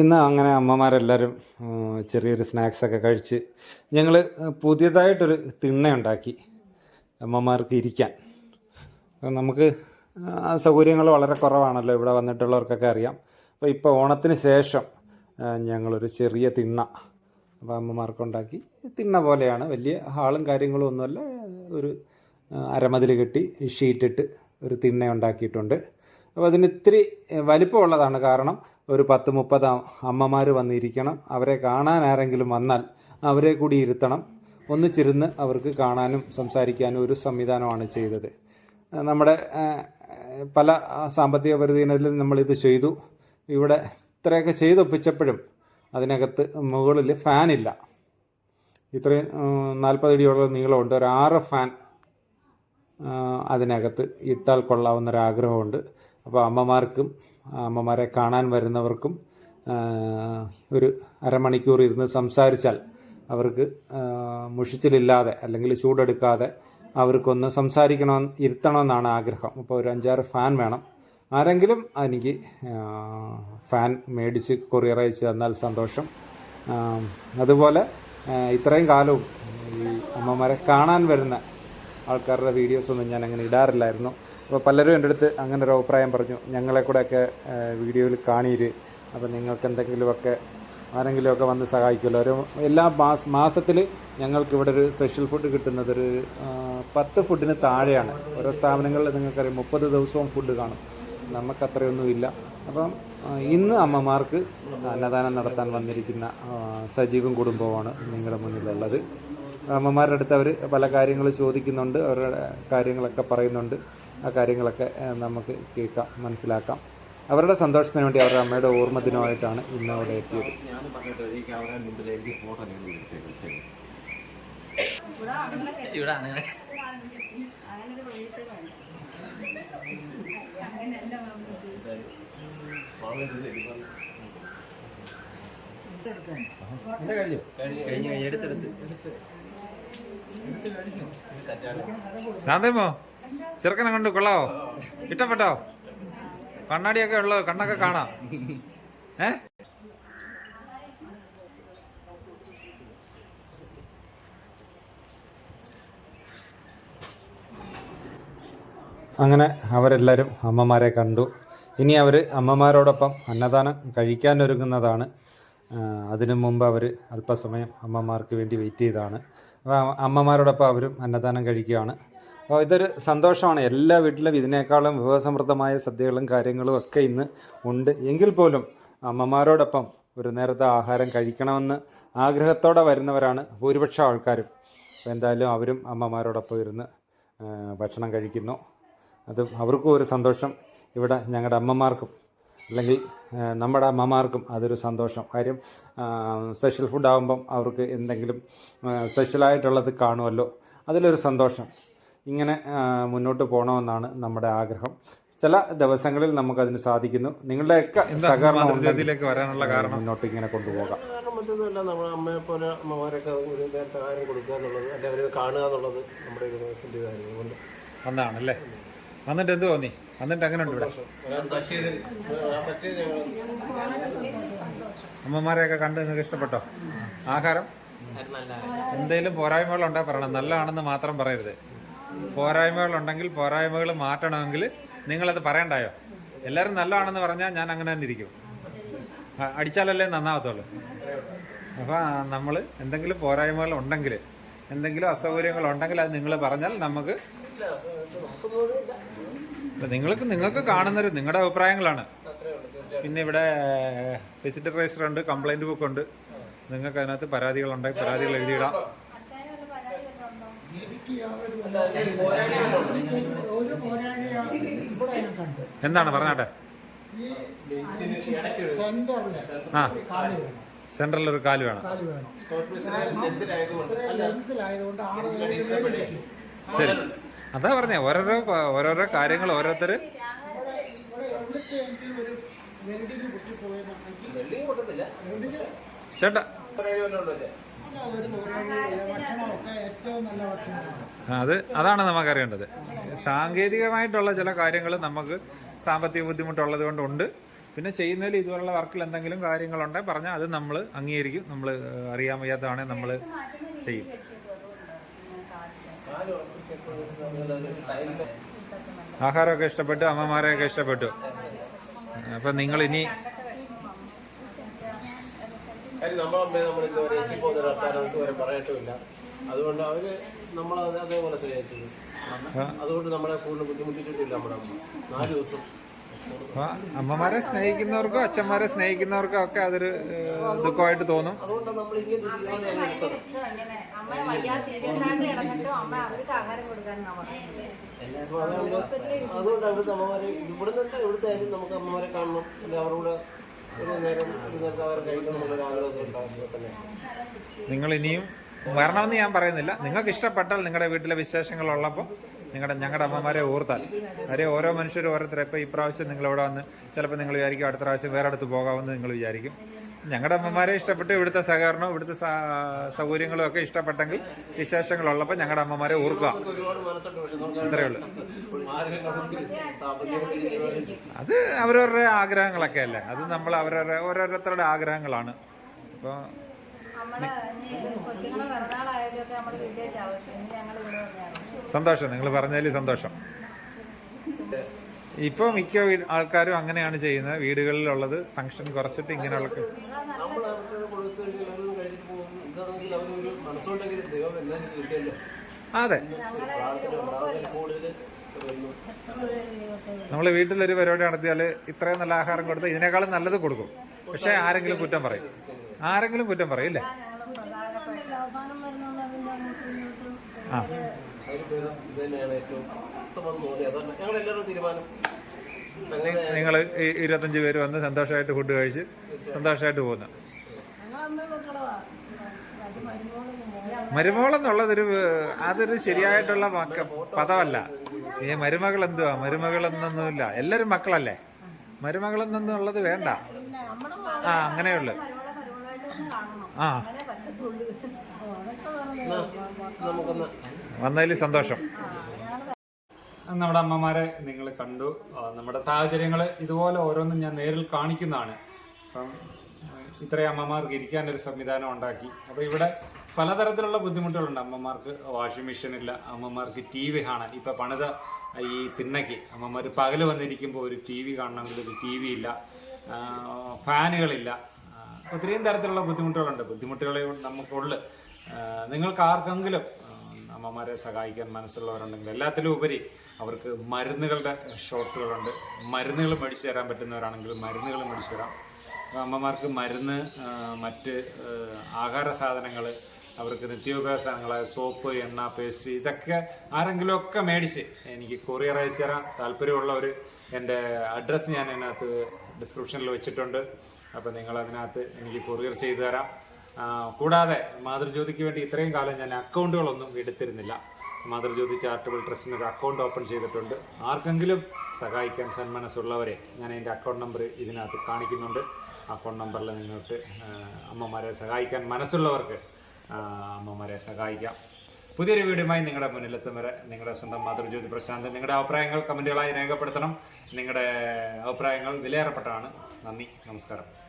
ഇന്ന് അങ്ങനെ അമ്മമാരെല്ലാവരും ചെറിയൊരു സ്നാക്സൊക്കെ കഴിച്ച് ഞങ്ങൾ പുതിയതായിട്ടൊരു തിണ്ണയുണ്ടാക്കി അമ്മമാർക്ക് ഇരിക്കാൻ. നമുക്ക് സൗകര്യങ്ങൾ വളരെ കുറവാണല്ലോ ഇവിടെ വന്നിട്ടുള്ളവർക്കൊക്കെ അറിയാം. അപ്പോൾ ഇപ്പോൾ ഓണത്തിന് ശേഷം ഞങ്ങളൊരു ചെറിയ തിണ്ണ അപ്പോൾ അമ്മമാർക്ക് ഉണ്ടാക്കി തിണ്ണ പോലെയാണ് വലിയ ഹാളും കാര്യങ്ങളും ഒന്നുമല്ല ഒരു അരമതിൽ കെട്ടി ഷീറ്റിട്ട് ഒരു തിണ്ണ ഉണ്ടാക്കിയിട്ടുണ്ട്. അപ്പോൾ അതിന് ഇത്തിരി വലിപ്പമുള്ളതാണ് കാരണം ഒരു പത്ത് മുപ്പത് അമ്മമാർ വന്നിരിക്കണം. അവരെ കാണാൻ ആരെങ്കിലും വന്നാൽ അവരെ കൂടി ഇരുത്തണം. ഒന്നിച്ചിരുന്ന് അവർക്ക് കാണാനും സംസാരിക്കാനും ഒരു സംവിധാനമാണ് ചെയ്തത്. നമ്മുടെ പല സാമ്പത്തിക പരിധീനത്തിലും നമ്മളിത് ചെയ്തു. ഇവിടെ ഇത്രയൊക്കെ ചെയ്തൊപ്പിച്ചപ്പോഴും അതിനകത്ത് മുകളിൽ ഫാനില്ല ഇത്രയും നാൽപ്പതടിയോളം നീളമുണ്ട്. ഒരു ആറ് ഫാൻ അതിനകത്ത് ഇട്ടാൽ കൊള്ളാവുന്നൊരാഗ്രഹമുണ്ട്. അപ്പോൾ അമ്മമാർക്കും അമ്മമാരെ കാണാൻ വരുന്നവർക്കും ഒരു അരമണിക്കൂർ ഇരുന്ന് സംസാരിച്ചാൽ അവർക്ക് മുഷിച്ചിലില്ലാതെ അല്ലെങ്കിൽ ചൂടെടുക്കാതെ അവർക്കൊന്ന് സംസാരിക്കണം ഇരുത്തണമെന്നാണ് ആഗ്രഹം. അപ്പോൾ ഒരു അഞ്ചാറ് ഫാൻ വേണം. ആരെങ്കിലും എനിക്ക് ഫാൻ മേടിച്ച് കൊറിയർ അയച്ച് തന്നാൽ സന്തോഷം. അതുപോലെ ഇത്രയും കാലവും ഈ അമ്മമാരെ കാണാൻ വരുന്ന ആൾക്കാരുടെ വീഡിയോസൊന്നും ഞാൻ അങ്ങനെ ഇടാറില്ലായിരുന്നു. അപ്പോൾ പലരും എന്റെ അടുത്ത് അങ്ങനെ ഒരു അഭിപ്രായം പറഞ്ഞു. ഞങ്ങളെ കൂടെയൊക്കെ വീഡിയോയിൽ കാണീര്. അപ്പോൾ നിങ്ങൾക്ക് എന്തെങ്കിലുമൊക്കെ ആരെങ്കിലുമൊക്കെ വന്ന് സഹായിക്കുമല്ലോ. ഒരു എല്ലാ മാസ മാസത്തിൽ ഞങ്ങൾക്ക് ഇവിടെ ഒരു സ്പെഷ്യൽ ഫുഡ് കിട്ടുന്നത് ഒരു പത്ത് ഫുഡിന് താഴെയാണ്. ഓരോ സ്ഥാപനങ്ങളിൽ നിങ്ങൾക്കറിയാം മുപ്പത് ദിവസവും ഫുഡ് കാണും. നമുക്ക് അത്രയൊന്നും ഇല്ല അപ്പം ഇന്ന് അമ്മമാർക്ക് അന്നദാനം നടത്താൻ വന്നിരിക്കുന്ന സജീവം കുടുംബവുമാണ് നിങ്ങളുടെ മുന്നിലുള്ളത്. അമ്മമാരുടെ അടുത്ത് അവർ പല കാര്യങ്ങൾ ചോദിക്കുന്നുണ്ട്. അവരുടെ കാര്യങ്ങളൊക്കെ പറയുന്നുണ്ട്. ആ കാര്യങ്ങളൊക്കെ നമുക്ക് കേൾക്കാം മനസ്സിലാക്കാം. അവരുടെ സന്തോഷത്തിന് വേണ്ടി അവരുടെ അമ്മയുടെ ഓർമ്മ ദിനമായിട്ടാണ് ഇന്ന് അവിടെ എത്തിയത്. ശാന്തമോ ചെറുക്കനെ കണ്ടു കൊള്ളാവോ? ഇഷ്ടപ്പെട്ടോ? കണ്ണാടിയൊക്കെ ഉള്ളത് കണ്ണൊക്കെ കാണാം. ഏ? അങ്ങനെ അവരെല്ലാവരും അമ്മമാരെ കണ്ടു. ഇനി അവർ അമ്മമാരോടൊപ്പം അന്നദാനം കഴിക്കാനൊരുങ്ങുന്നതാണ് അതിനു മുമ്പ് അവർ അല്പസമയം അമ്മമാർക്ക് വേണ്ടി വെയിറ്റ് ചെയ്താണ് അപ്പോൾ അമ്മമാരോടൊപ്പം അവരും അന്നദാനം കഴിക്കുകയാണ്. അപ്പോൾ ഇതൊരു സന്തോഷമാണ്. എല്ലാ വീട്ടിലും ഇതിനേക്കാളും വിഭവസമൃദ്ധമായ സദ്യകളും കാര്യങ്ങളും ഒക്കെ ഇന്ന് ഉണ്ട്. എങ്കിൽ പോലും അമ്മമാരോടൊപ്പം ഒരു നേരത്തെ ആഹാരം കഴിക്കണമെന്ന് ആഗ്രഹത്തോടെ വരുന്നവരാണ് ഭൂരിപക്ഷം ആൾക്കാരും. അപ്പോൾ എന്തായാലും അവരും അമ്മമാരോടൊപ്പം ഇരുന്ന് ഭക്ഷണം കഴിക്കുന്നു. അതും അവർക്കും ഒരു സന്തോഷം. ഇവിടെ ഞങ്ങളുടെ അമ്മമാർക്കും അല്ലെങ്കിൽ നമ്മുടെ അമ്മമാർക്കും അതൊരു സന്തോഷം. കാര്യം സ്പെഷ്യൽ ഫുഡ് ആകുമ്പം അവർക്ക് എന്തെങ്കിലും സ്പെഷ്യലായിട്ടുള്ളത് കാണുമല്ലോ അതിലൊരു സന്തോഷം. ഇങ്ങനെ മുന്നോട്ട് പോകണമെന്നാണ് നമ്മുടെ ആഗ്രഹം. ചില ദിവസങ്ങളിൽ നമുക്കതിന് സാധിക്കുന്നു. നിങ്ങളുടെയൊക്കെ സഹകരണം വരാനുള്ള കാരണം? മുന്നോട്ട് ഇങ്ങനെ കൊണ്ടുപോകാം കാരണം മറ്റൊന്നുമല്ല നമ്മുടെ അമ്മയെ പോലെ അമ്മമാരൊക്കെ ഒരു നേരത്തെ ആഹാരം കൊടുക്കുക എന്നുള്ളത് അല്ലെ അവരെ കാണുക എന്നുള്ളത് നമ്മുടെ ഒരു ദിവസത്തിന്റെ ഇതായിരുന്നു അതുകൊണ്ട് വന്നതാണല്ലേ വന്നിട്ട് എന്ത് തോന്നി? വന്നിട്ട് അങ്ങനെ ഉണ്ട് ഇവിടെ. അമ്മമാരെയൊക്കെ കണ്ട് നിങ്ങൾക്ക് ഇഷ്ടപ്പെട്ടോ? ആഹാരം. എന്തെങ്കിലും പോരായ്മകളുണ്ടോ പറയണം. നല്ലതാണെന്ന് മാത്രം പറയരുത്. പോരായ്മകളുണ്ടെങ്കിൽ പോരായ്മകൾ മാറ്റണമെങ്കിൽ നിങ്ങളത് പറയണ്ടായോ? എല്ലാവരും നല്ലതാണെന്ന് പറഞ്ഞാൽ ഞാൻ അങ്ങനെ തന്നെ ഇരിക്കും. അടിച്ചാലല്ലേ നന്നാവത്തുള്ളൂ. അപ്പോൾ നമ്മൾ എന്തെങ്കിലും പോരായ്മകൾ ഉണ്ടെങ്കിൽ എന്തെങ്കിലും അസൗകര്യങ്ങൾ ഉണ്ടെങ്കിൽ അത് നിങ്ങൾ പറഞ്ഞാൽ നമുക്ക് നിങ്ങൾക്ക് നിങ്ങൾക്ക് കാണുന്നൊരു നിങ്ങളുടെ അഭിപ്രായങ്ങളാണ്. പിന്നെ ഇവിടെ വിസിറ്റർ രജിസ്റ്റർ ഉണ്ട് കംപ്ലൈന്റ് ബുക്ക് ഉണ്ട്. നിങ്ങൾക്ക് അതിനകത്ത് പരാതികളുണ്ടെങ്കിൽ പരാതികൾ എഴുതിയിടാം. എന്താണ്? പറഞ്ഞാട്ടെ. ആ. സെൻട്രലിൽ ഒരു കാൽ വേണം. ശരി. അതാ പറഞ്ഞേ ഓരോരോ ഓരോരോ കാര്യങ്ങൾ ഓരോരുത്തർ ചേട്ടാ. അത് അതാണ് നമുക്കറിയേണ്ടത് സാങ്കേതികമായിട്ടുള്ള ചില കാര്യങ്ങൾ നമുക്ക് സാമ്പത്തിക ബുദ്ധിമുട്ടുള്ളത് കൊണ്ടുണ്ട് പിന്നെ ചെയ്യുന്നതിൽ ഇതുപോലുള്ള വർക്കിൽ എന്തെങ്കിലും കാര്യങ്ങളുണ്ടെങ്കിൽ പറഞ്ഞാൽ അത് നമ്മൾ അംഗീകരിക്കും. നമ്മൾ അറിയാൻ വയ്യാത്തതാണെങ്കിൽ നമ്മൾ ചെയ്യും. ആഹാരമൊക്കെ ഇഷ്ടപ്പെട്ടു അമ്മമാരെയൊക്കെ ഇഷ്ടപ്പെട്ടു. അപ്പം നിങ്ങൾ ഇനി കാര്യം നമ്മളമ്മയെ നമ്മൾ ഇതുവരെ പോകുന്ന ഒരു ആൾക്കാരും ഇതുവരെ പറയട്ടുമില്ല അതുകൊണ്ട് അവർ നമ്മൾ അതേപോലെ സ്നേഹിച്ചത് അതുകൊണ്ട് നമ്മളെ കൂടുതൽ ബുദ്ധിമുട്ടിച്ചിട്ടില്ല നമ്മുടെ അമ്മ. നാല് ദിവസം. അമ്മമാരെ സ്നേഹിക്കുന്നവർക്കും അച്ഛന്മാരെ സ്നേഹിക്കുന്നവർക്കും ഒക്കെ അതൊരു ദുഃഖമായിട്ട് തോന്നും. അതുകൊണ്ടാണ് നമ്മൾ ഇങ്ങനെ അതുകൊണ്ട് അതുകൊണ്ട് അവിടുത്തെ അമ്മമാരെ ഇവിടെ നിന്ന് ഇവിടുത്തെ ആയാലും നമുക്ക് അമ്മമാരെ കാണണം. അവരുടെ നേരം നിങ്ങൾ ഇനിയും വരണമെന്ന് ഞാൻ പറയുന്നില്ല. നിങ്ങൾക്ക് ഇഷ്ടപ്പെട്ടാൽ നിങ്ങളുടെ വീട്ടിലെ വിശേഷങ്ങൾ ഉള്ളപ്പോൾ നിങ്ങളുടെ ഞങ്ങളുടെ അമ്മമാരെ ഓർത്താൽ. അവരെ ഓരോ മനുഷ്യരും ഓരോരുത്തരെ. ഇപ്പോൾ ഈ പ്രാവശ്യം നിങ്ങൾ ഇവിടെ വന്ന് ചിലപ്പോൾ നിങ്ങൾ വിചാരിക്കും അടുത്ത പ്രാവശ്യം വേറെ അടുത്ത് പോകാമെന്ന് നിങ്ങൾ വിചാരിക്കും. ഞങ്ങളുടെ അമ്മമാരെ ഇഷ്ടപ്പെട്ട് ഇവിടുത്തെ സഹകരണവും ഇവിടുത്തെ സൗകര്യങ്ങളും ഒക്കെ ഇഷ്ടപ്പെട്ടെങ്കിൽ വിശേഷങ്ങൾ ഉള്ളപ്പോൾ ഞങ്ങളുടെ അമ്മമാരെ ഓർക്കുക. അത്രയേ ഉള്ളൂ. അത് അവരവരുടെ ആഗ്രഹങ്ങളൊക്കെ അല്ലേ? അത് നമ്മൾ അവരവരുടെ ഓരോരുത്തരുടെ ആഗ്രഹങ്ങളാണ്. അപ്പോൾ സന്തോഷം. നിങ്ങൾ പറഞ്ഞതിൽ സന്തോഷം. ഇപ്പോൾ മിക്ക ആൾക്കാരും അങ്ങനെയാണ് ചെയ്യുന്നത്. വീടുകളിലുള്ളത് ഫംഗ്ഷൻ കുറച്ചിട്ട് ഇങ്ങനെയുള്ള അതെ. നമ്മൾ വീട്ടിലൊരു പരിപാടി നടത്തിയാൽ ഇത്രയും നല്ല ആഹാരം കൊടുത്ത് ഇതിനേക്കാളും നല്ലത് കൊടുക്കും. പക്ഷേ ആരെങ്കിലും കുറ്റം പറയും. ആരെങ്കിലും കുറ്റം പറയും ആ. ഉത്തമം തോന്നി. തീരുമാനം. നിങ്ങൾ ഇരുപത്തഞ്ച് പേര് വന്ന് സന്തോഷമായിട്ട് ഫുഡ് കഴിച്ച് സന്തോഷമായിട്ട് പോകുന്ന. മരുമകളെന്നുള്ളതൊരു അതൊരു ശരിയായിട്ടുള്ള വാക്ക പദമല്ല. ഈ മരുമകൾ എന്തുവാ മരുമകൾ എന്നൊന്നുമില്ല എല്ലാവരും മക്കളല്ലേ? മരുമകൾ എന്നൊന്നുള്ളത് വേണ്ട. ആ അങ്ങനെയുള്ളു. ആ. വന്നതിൽ സന്തോഷം. നമ്മുടെ അമ്മമാരെ നിങ്ങൾ കണ്ടു. നമ്മുടെ സാഹചര്യങ്ങൾ ഇതുപോലെ ഓരോന്നും ഞാൻ നേരിൽ കാണിക്കുന്നതാണ്. അപ്പം ഇത്രയും അമ്മമാർക്ക് ഇരിക്കാനൊരു സംവിധാനം ഉണ്ടാക്കി. അപ്പോൾ ഇവിടെ പലതരത്തിലുള്ള ബുദ്ധിമുട്ടുകളുണ്ട്. അമ്മമാർക്ക് വാഷിംഗ് മെഷീൻ ഇല്ല അമ്മമാർക്ക് ടി വി കാണാൻ. ഇപ്പം പണിത ഈ തിണ്ണയ്ക്ക് അമ്മമാർ പകൽ വന്നിരിക്കുമ്പോൾ ഒരു ടി വി കാണണമെങ്കിൽ ഒരു ടി വി ഇല്ല. ഫാനുകളില്ല. ഒത്തിരിയും തരത്തിലുള്ള ബുദ്ധിമുട്ടുകളുണ്ട്. ബുദ്ധിമുട്ടുകളെ നമുക്കുള്ളു നിങ്ങൾക്ക് ആർക്കെങ്കിലും അമ്മമാരെ സഹായിക്കാൻ മനസ്സുള്ളവരുണ്ടെങ്കിൽ എല്ലാത്തിലും ഉപരി അവർക്ക് മരുന്നുകളുടെ ഷോട്ടുകളുണ്ട് മരുന്നുകൾ മേടിച്ചു തരാൻ പറ്റുന്നവരാണെങ്കിൽ മരുന്നുകൾ മേടിച്ചു തരാം. അമ്മമാർക്ക് മരുന്ന് മറ്റ് ആഹാര സാധനങ്ങൾ അവർക്ക് നിത്യോപയോഗ സാധനങ്ങളായ സോപ്പ് എണ്ണ പേസ്റ്റ് ഇതൊക്കെ ആരെങ്കിലും ആരെങ്കിലുമൊക്കെ മേടിച്ച് എനിക്ക് കൊറിയർ അയച്ചു തരാൻ താല്പര്യമുള്ളവർ എന്റെ അഡ്രസ്സ് ഞാൻ അതിനകത്ത് ഡിസ്ക്രിപ്ഷനിൽ വെച്ചിട്ടുണ്ട്. അപ്പോൾ നിങ്ങൾ അതിനകത്ത് എനിക്ക് കൊറിയർ ചെയ്തു തരാം. കൂടാതെ മാതൃജ്യോതിക്ക് വേണ്ടി ഇത്രയും കാലം ഞാൻ അക്കൗണ്ടുകളൊന്നും എടുത്തിരുന്നില്ല. മാതൃജ്യോതി ചാരിറ്റബിൾ ട്രസ്റ്റിന് ഒരു അക്കൗണ്ട് ഓപ്പൺ ചെയ്തിട്ടുണ്ട്. ആർക്കെങ്കിലും സഹായിക്കാൻ സന്മനസ്സുള്ളവരെ ഞാൻ എന്റെ അക്കൗണ്ട് നമ്പർ ഇതിനകത്ത് കാണിക്കുന്നുണ്ട്. അക്കൗണ്ട് നമ്പറിൽ നിങ്ങൾക്ക് അമ്മമാരെ സഹായിക്കാൻ മനസ്സുള്ളവർക്ക് അമ്മമാരെ സഹായിക്കാം. പുതിയൊരു വീഡിയോയുമായി നിങ്ങളുടെ മുന്നിലെത്തും വരെ നിങ്ങളുടെ സ്വന്തം മാതൃജ്യോതി പ്രശാന്ത്. നിങ്ങളുടെ അഭിപ്രായങ്ങൾ കമന്റുകളായി രേഖപ്പെടുത്തണം. നിങ്ങളുടെ അഭിപ്രായങ്ങൾ വിലയേറപ്പെട്ടതാണ്. നന്ദി നമസ്കാരം.